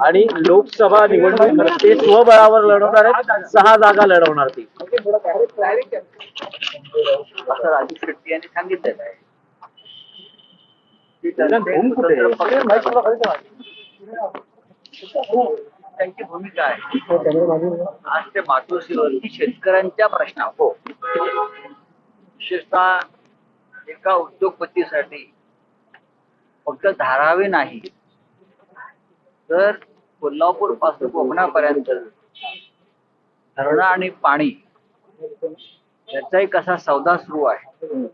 आणि लोकसभा निवडणूक ते स्वबळावर लढवणार आहेत सहा जागा लढवणार ती. असं त्यांचे भूमिका आहे. आज ते मातोश्रीवरती शेतकऱ्यांच्या प्रश्नावर हो. विशेषतः एका उद्योगपतीसाठी फक्त धारावी नाही तर कोल्हापूरपासून कोकणापर्यंत धरणं आणि पाणी याचाही कसा सौदा सुरू आहे?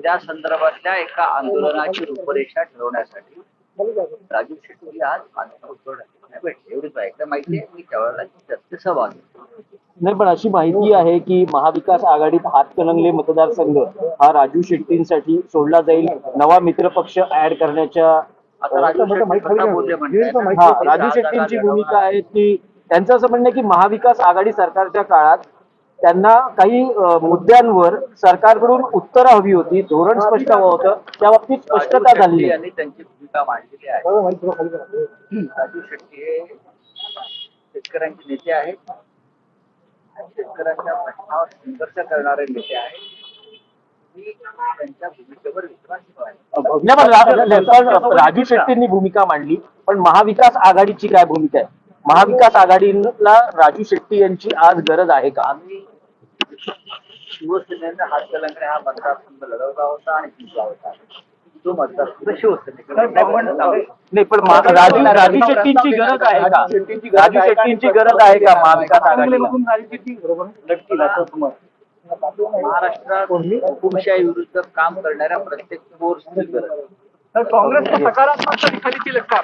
त्या संदर्भातल्या एका आंदोलनाची रूपरेषा ठरवण्यासाठी राजू शेट्टी आज एवढीच आहे. एकदा माहिती आहे मी त्यावेळेला चर्चेत सहभागी होतो. नाही पण अशी माहिती आहे की महाविकास आघाडीत हातकणंगले मतदारसंघ हा राजू शेट्टींसाठी सोडला जाईल. नवा मित्र पक्ष ऍड करण्याच्या आता राजू शेट्टींची भूमिका आहे की त्यांचं असं म्हणणं आहे की महाविकास आघाडी सरकारच्या काळात त्यांना काही मुद्द्यांवर सरकारकडून उत्तरं हवी होती धोरण स्पष्ट हवं होतं त्या बाबतीत स्पष्टता झाली भूमिका मांडलेली आहे. राजू शेट्टी हे शेतकऱ्यांचे नेते आहेत. शेतकऱ्यांच्या प्रश्नावर संघर्ष करणारे नेते आहेत. राजू शेट्टींनी भूमिका मांडली पण महाविकास आघाडीची काय भूमिका आहे? महाविकास आघाडीला राजू शेट्टी यांची आज गरज आहे का? आम्ही शिवसेनेनं हातकलंगडे हा मतदारसंघ लढवला होता आणि जिंकला होता. शिवसेनेकडे नाही पण राजू राजू शेट्टींची गरज आहे का? राजू शेट्टींची गरज आहे का महाविकास आघाडीला? महाराष्ट्रात हुकुमशाही विरुद्ध काम करणाऱ्या प्रत्येक फोर्सची गरज आहे. तर काँग्रेस को सकारात्मक लगता है